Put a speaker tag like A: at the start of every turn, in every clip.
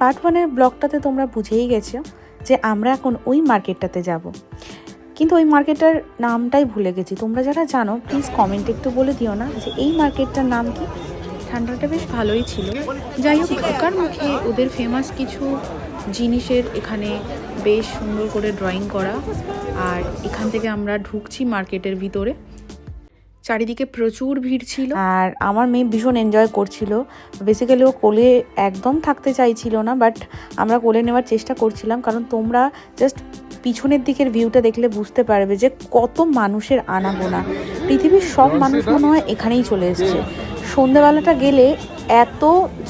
A: Part ওয়ানের ব্লগটাতে তোমরা বুঝেই গেছো যে আমরা এখন ওই মার্কেটটাতে যাব। কিন্তু ওই মার্কেটটার নামটাই ভুলে গেছি। তোমরা যারা জানো প্লিজ কমেন্টে একটু বলে দিও না যে এই মার্কেটটার নাম কি?
B: ঠান্ডাটা বেশ ভালোই ছিল। যাই হোক, ঢোকার মুখে ওদের ফেমাস কিছু জিনিসের এখানে বেশ সুন্দর করে ড্রয়িং করা। আর এখান থেকে আমরা ঢুকছি মার্কেটের ভিতরে। চারিদিকে প্রচুর ভিড় ছিল।
A: আর আমার মেয়ে ভীষণ এনজয় করছিল। বেসিক্যালি ও কোলে একদম থাকতে চাইছিল না বাট আমরা কোলে নেওয়ার চেষ্টা করছিলাম, কারণ তোমরা জাস্ট পিছনের দিকের ভিউটা দেখলে বুঝতে পারবে যে কত মানুষের আনাগোনা। পৃথিবীর সব মানুষ মনে হয় এখানেই চলে এসছে। সন্ধেবেলাটা গেলে এত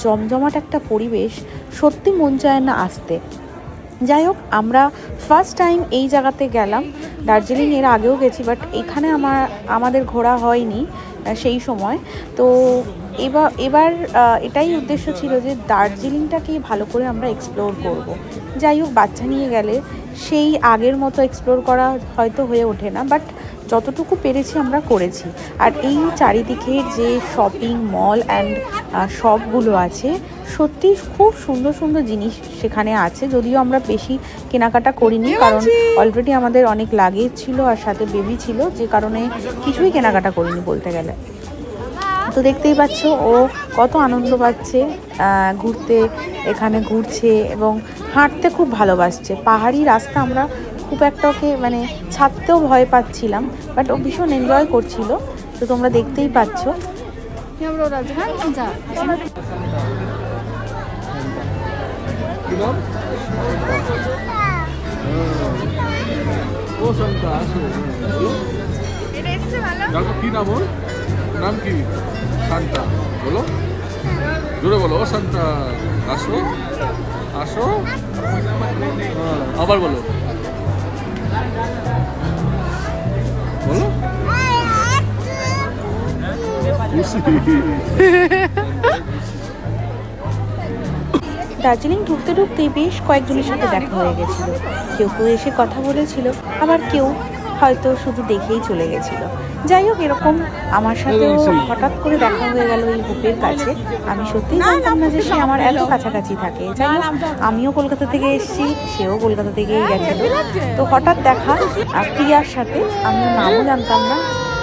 A: জমজমাট একটা পরিবেশ, সত্যি মন চায় না আসতে। যাই হোক, আমরা ফার্স্ট টাইম এই জায়গাতে গেলাম দার্জিলিং এর আগেও গেছি বাট এখানে আমার, আমাদের ঘোরা হয়নি সেই সময় তো এবার এবার এটাই উদ্দেশ্য ছিল যে দার্জিলিংটাকে ভালো করে আমরা এক্সপ্লোর করব। যাই হোক, বাচ্চা নিয়ে গেলে সেই আগের মতো এক্সপ্লোর করা হয়তো হয়ে ওঠে না বাট যতটুকু পেরেছি আমরা করেছি। আর এই চারিদিকের যে শপিং মল অ্যান্ড শপগুলো আছে সত্যি খুব সুন্দর সুন্দর জিনিস সেখানে আছে যদিও আমরা বেশি কেনাকাটা করিনি কারণ অলরেডি আমাদের অনেক লাগেজ ছিল আর সাথে বেবি ছিল যে কারণে কিছুই কেনাকাটা করিনি বলতে গেলে। তো দেখতেই পাচ্ছ ও কত আনন্দ পাচ্ছে ঘুরতে এখানে ঘুরছে এবং হাঁটতে খুব ভালোবাসছে। পাহাড়ি রাস্তা আমরা খুব একটা ওকে মানে ছাড়তেও ভয় পাচ্ছিলাম বাট ও ভীষণ এনজয় করছিল। তো তোমরা দেখতেই পাচ্ছ।
C: ও শান্তা আসো। দেখো কি নাম ওর? নাম কি? শান্তা। বলো। জোরে বলো, ও শান্তা। আসো। আসো। আবার বলো। বলো।
A: দার্জিলিং ঢুকতে ঢুকতেই বেশ কয়েকজনের সাথে দেখা হয়ে গেছিল। কেউ কেউ এসে কথা বলেছিল, আবার কেউ হয়তো শুধু দেখেই চলে গেছিল। যাই হোক এরকম আমার সাথেও হঠাৎ করে দেখা হয়ে গেল এই বুকের কাছে। আমি সত্যিই জানতাম না যে সে আমার এত কাছাকাছি থাকে। যাই হোক আমিও কলকাতা থেকে এসেছি সেও কলকাতা থেকেই গেছিল তো হঠাৎ দেখা আর প্রিয়ার সাথে আমি নামও জানতাম না।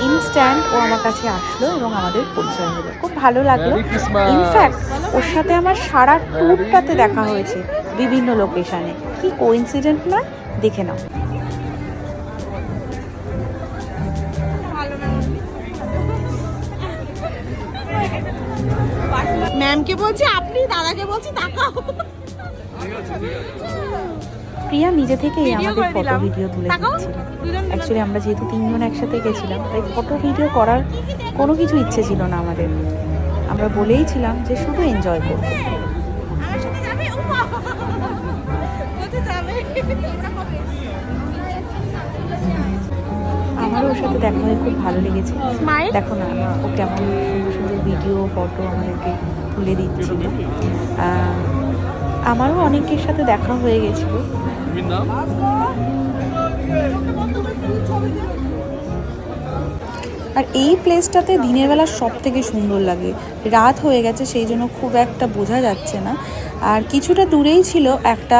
A: ইনস্ট্যান্ট ও আমার কাছে আসলো এবং আমাদের পরিচয় হলো। খুব ভালো লাগল। ইনফ্যাক্ট ওর সাথে আমার সারা ট্যুরটাতে দেখা হয়েছে বিভিন্ন লোকেশনে কি কোইন্সিডেন্ট না দেখে নাও।
D: ম্যামকে বলছি আপনি দাদাকে বলছি তাকাও।
A: প্রিয়া নিজে থেকেই আমাদের ফটো ভিডিও তুলে। দিচ্ছিল অ্যাকচুয়ালি আমরা যেহেতু তিনজন একসাথে গেছিলাম তাই ফটো ভিডিও করার কোনো কিছু ইচ্ছে ছিল না আমাদের। আমরা বলেই ছিলাম যে শুধু এনজয় করব। আমারও ওর সাথে দেখা হয়ে খুব ভালো লেগেছে। দেখো না ও কেমন সুন্দর সুন্দর ভিডিও ফটো আমাদেরকে তুলে দিচ্ছিল। আমারও অনেকের সাথে দেখা হয়ে গেছিল। আর এই প্লেসটাতে দিনের বেলা সব থেকে সুন্দর লাগে। রাত হয়ে গেছে, সেই জন্য খুব একটা বোঝা যাচ্ছে না। আর কিছুটা দূরেই ছিল একটা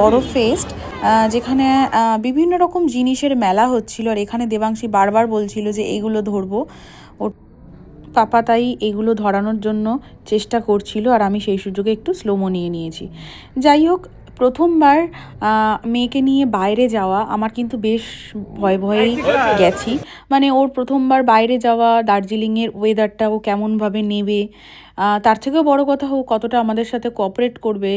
A: বড় ফেস্ট যেখানে বিভিন্ন রকম জিনিসের মেলা হচ্ছিল। আর এখানে দেবাংশী বারবার বলছিল যে এইগুলো ধরবো। পাপা তাই এগুলো ধরানোর জন্য চেষ্টা করছিল আর আমি সেই সুযোগে একটু স্লোমো নিয়ে নিয়েছি। যাই হোক প্রথমবার মেয়েকে নিয়ে বাইরে যাওয়া আমার কিন্তু বেশ ভয় ভয়েই গেছি। মানে ওর প্রথমবার বাইরে যাওয়া, দার্জিলিংয়ের ওয়েদারটা ও কেমনভাবে নেবে তার থেকেও বড় কথা ও কতটা আমাদের সাথে কোঅপারেট করবে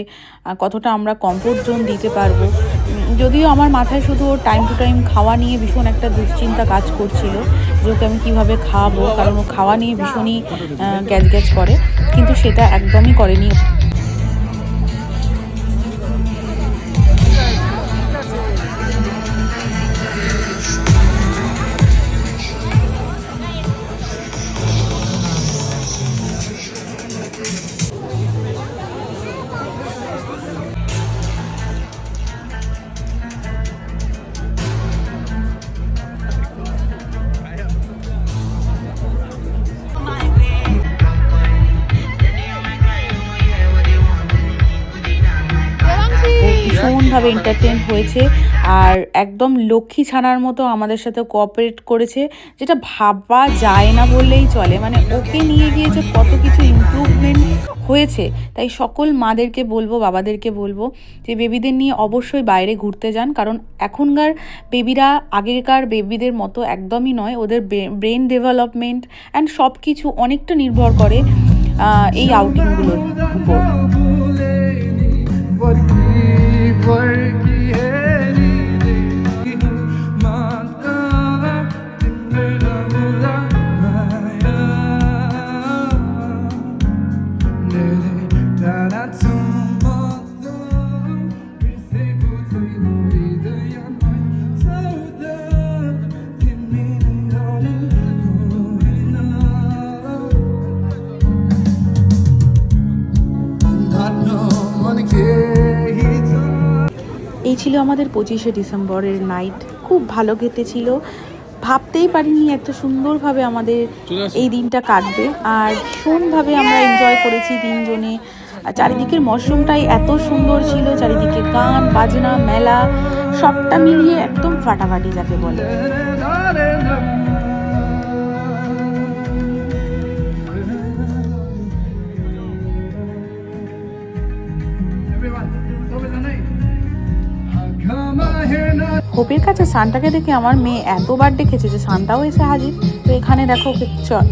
A: কতটা আমরা কমফোর্ট জোন দিতে পারব। যদিও আমার মাথায় শুধু ওর টাইম টু টাইম খাওয়া নিয়ে ভীষণ একটা দুশ্চিন্তা কাজ করছিল যে ওকে আমি কীভাবে খাওয়াবো কারণ ও খাওয়া নিয়ে ভীষণই গ্যাজ গ্যাজ করে, কিন্তু সেটা একদমই করেনি। ভীষণভাবে এন্টারটেন হয়েছে আর একদম লক্ষ্মী ছানার মতো আমাদের সাথে কোঅপারেট করেছে, যেটা ভাবা যায় না বললেই চলে। মানে ওকে নিয়ে গিয়ে যে কত কিছু ইমপ্রুভমেন্ট হয়েছে, তাই সকল মাদেরকে বলব, বাবাদেরকে বলব যে বেবিদের নিয়ে অবশ্যই বাইরে ঘুরতে যান, কারণ এখনকার বেবিরা আগেকার বেবিদের মতো একদমই নয়। ওদের ব্রেন ডেভেলপমেন্ট অ্যান্ড সব কিছু অনেকটা নির্ভর করে এই আউটিংগুলোর উপর। ছিল আমাদের পঁচিশে ডিসেম্বরের নাইট খুব ভালো কেটেছিল ভাবতেই পারিনি এত সুন্দরভাবে আমাদের এই দিনটা কাটবে। আর ভীষণভাবে আমরা এনজয় করেছি তিনজনে। চারিদিকের মরশুমটাই এত সুন্দর ছিল চারিদিকে গান বাজনা মেলা সবটা মিলিয়ে একদম ফাটাফাটি যাকে বলে। হোপের কাছে সানটাকে দেখে আমার মেয়ে এতবার ডেকেছে যে সানটাও এসে হাজির। তো এখানে দেখো ওকে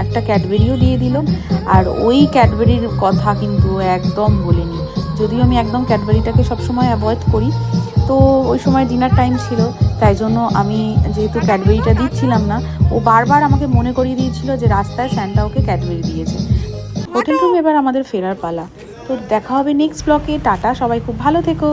A: একটা ক্যাডবেরিও দিয়ে দিল। আর ওই ক্যাডবেরির কথা কিন্তু একদম বলিনি। যদিও আমি একদম ক্যাডবেরিটাকে সবসময় অ্যাভয়েড করি। তো ওই সময় ডিনার টাইম ছিল, তাই জন্য আমি যেহেতু ক্যাডবেরিটা দিচ্ছিলাম না, ও বারবার আমাকে মনে করিয়ে দিয়েছিল যে রাস্তায় স্যান্টা ওকে ক্যাডবেরি দিয়েছে। হোটেল রুম এবার আমাদের ফেরার পালা। তো দেখা হবে নেক্সট ব্লকে টাটা, সবাই খুব ভালো থেকো।